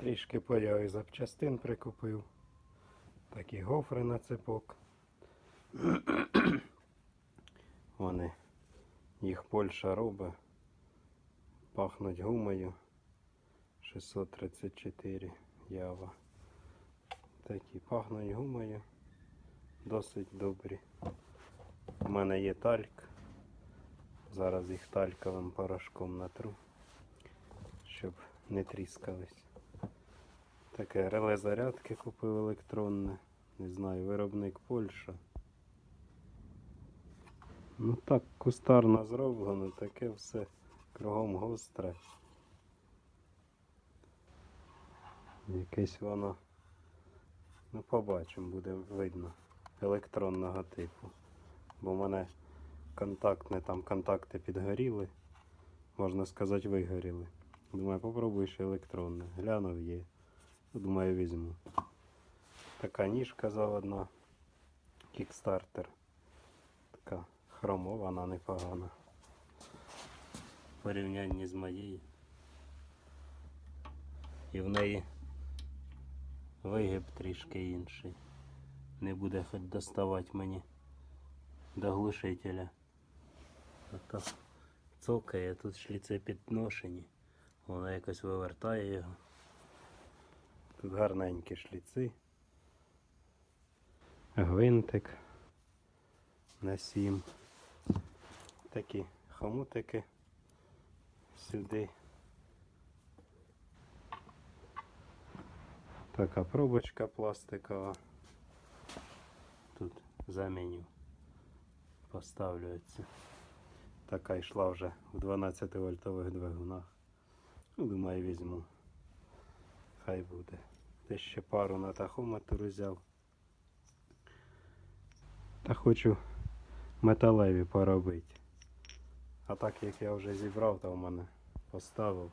Трішки поряю запчастин прикупив. Такі гофри на цепок. Вони їх Польща робить. Пахнуть гумою. 634 ява. Такі пахнуть гумою. Досить добрі. У мене є тальк. Зараз їх тальковим порошком натру, щоб не тріскались. Таке реле зарядки купив електронне. Не знаю, виробник Польща. Ну так кустарно зроблено, таке все кругом гостре. Якесь воно. Ну побачимо, буде видно. Електронного типу. Бо в мене контактне, там контакти підгоріли. Можна сказати, вигоріли. Думаю, попробую ще електронне. Глянув є. Думаю, візьму. Така ніжка заводна. Кікстартер. Така хромована, непогана. В порівнянні з моєю. І в неї вигиб трішки інший. Не буде хоч доставати мені до глушителя. А то цокає, тут шліци підношені. Воно якось вивертає його. Тут гарненькі шліци. Гвинтик на сім. Такі хомутики сюди. Така пробочка пластикова. Тут заменю поставлюється. Така йшла вже в 12 вольтових двигунах. Ну, думаю, візьму. Хай буде. Те ще пару на тахометр взяв. Та хочу металеві поробити. А так як я вже зібрав, то в мене поставив.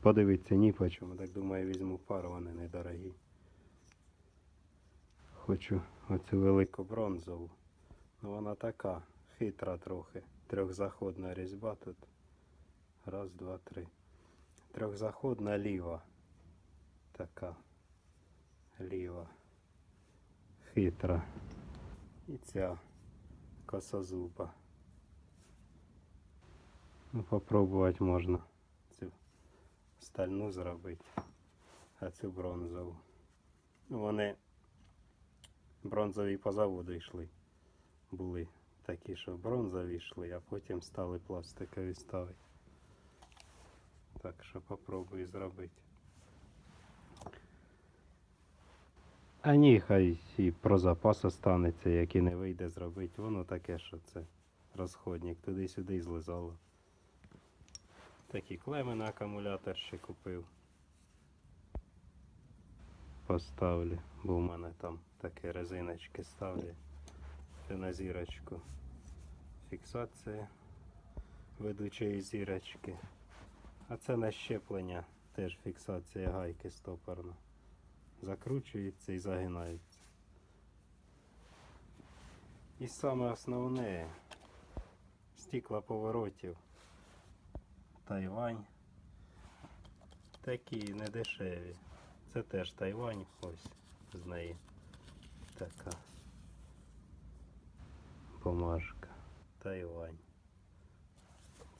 Подивіться, ні по чому. Так думаю, візьму пару, вони недорогі. Хочу оцю велику бронзову. Ну вона така, хитра трохи. Трьохзаходна різьба тут. Раз, два, три. Трьохзаходна ліва. Така. Ліва. Хитра. І ця косозуба. Ну, попробувати можна цю стальну зробити, а цю бронзову. Ну, вони бронзові по заводу йшли. Були такі, що бронзові йшли, а потім стали пластикові ставити. Так що попробую зробити. А ні, хай і про запас останеться, який не вийде зробити. Воно таке, що це розходник, туди-сюди і злизало. Такі клеми на акумулятор ще купив. Поставлю, бо в мене там такі резиночки ставлю. Це на зірочку. Фіксація ведучої зірочки. А це на щеплення теж фіксація гайки стопорна. Закручується і загинається. І саме основне стікла поворотів. Тайвань. Такі недешеві. Це теж Тайвань, ось з неї така бумажка. Тайвань.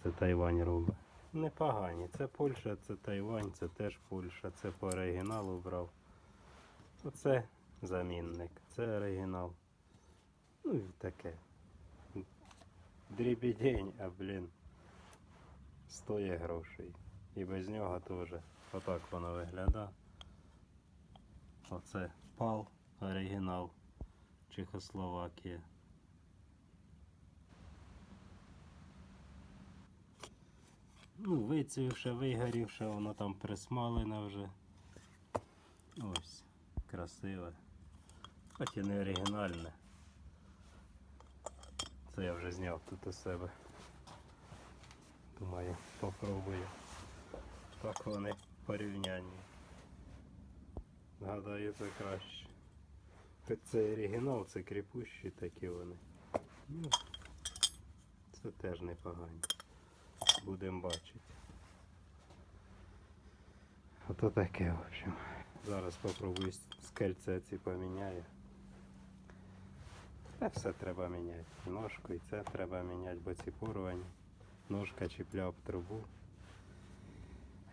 Це Тайвань робить. Непогані. Це Польща, це Тайвань, це теж Польща. Це по оригіналу брав. Оце замінник, це оригінал. Ну і таке. Дрібідень, а блін. Стоїть грошей. І без нього теж. Отак воно виглядає. Оце пал оригінал Чехословакія. Ну, вицвівши, вигорівши, воно там присмалене вже. Ось, красиве. Хоч і не оригінальне. Це я вже зняв тут у себе. Думаю, попробую. Так вони порівнянні. Гадаю, це краще. Хоч це оригінал, це кріпущі такі вони. Ну, це теж непогані. Будемо бачити. Ото таке, в общем. Зараз попробую скельце ці поміняю. Та все треба міняти. Ножку і це треба міняти, бо ці порвані. Ножка чіпляв трубу.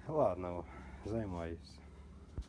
Ладно, займаюся.